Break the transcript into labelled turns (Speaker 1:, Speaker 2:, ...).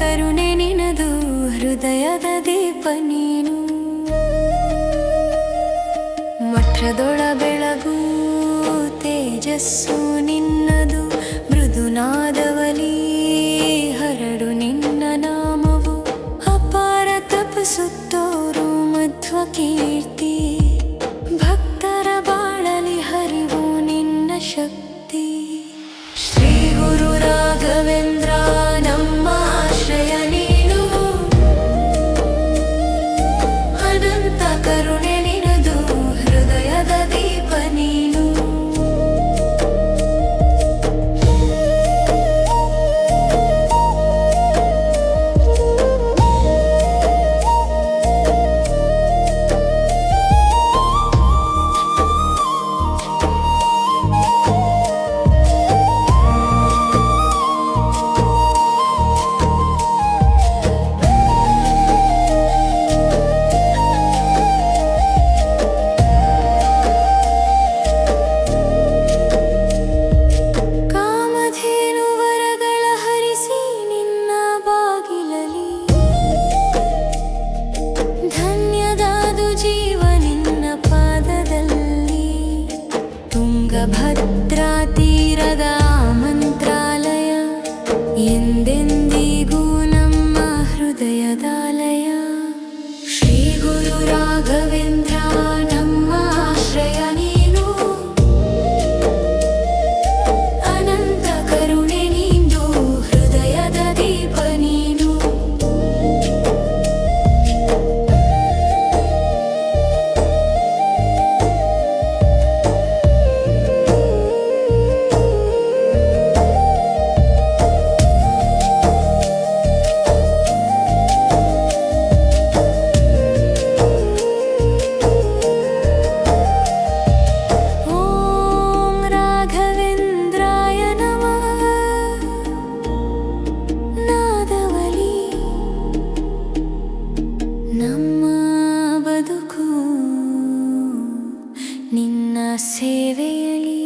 Speaker 1: ಕರುಣೆ ನಿನದು ಹೃದಯದ ದೀಪ ನೀನು ಮಠದೊಳ ಬೆಳಗು ತೇಜಸ್ಸು ನಿನ್ನದು ಮೃದುನಾದವಲಿ ಹರಡು ನಿನ್ನ ನಾಮವು ಅಪಾರ ತಪಸುತ್ತೋರು ಮಧ್ವ ಕೀರ್ತಿ ഭദ്രാതീരതാമന്ത്രാലയ എന്തെന്തി nasceveli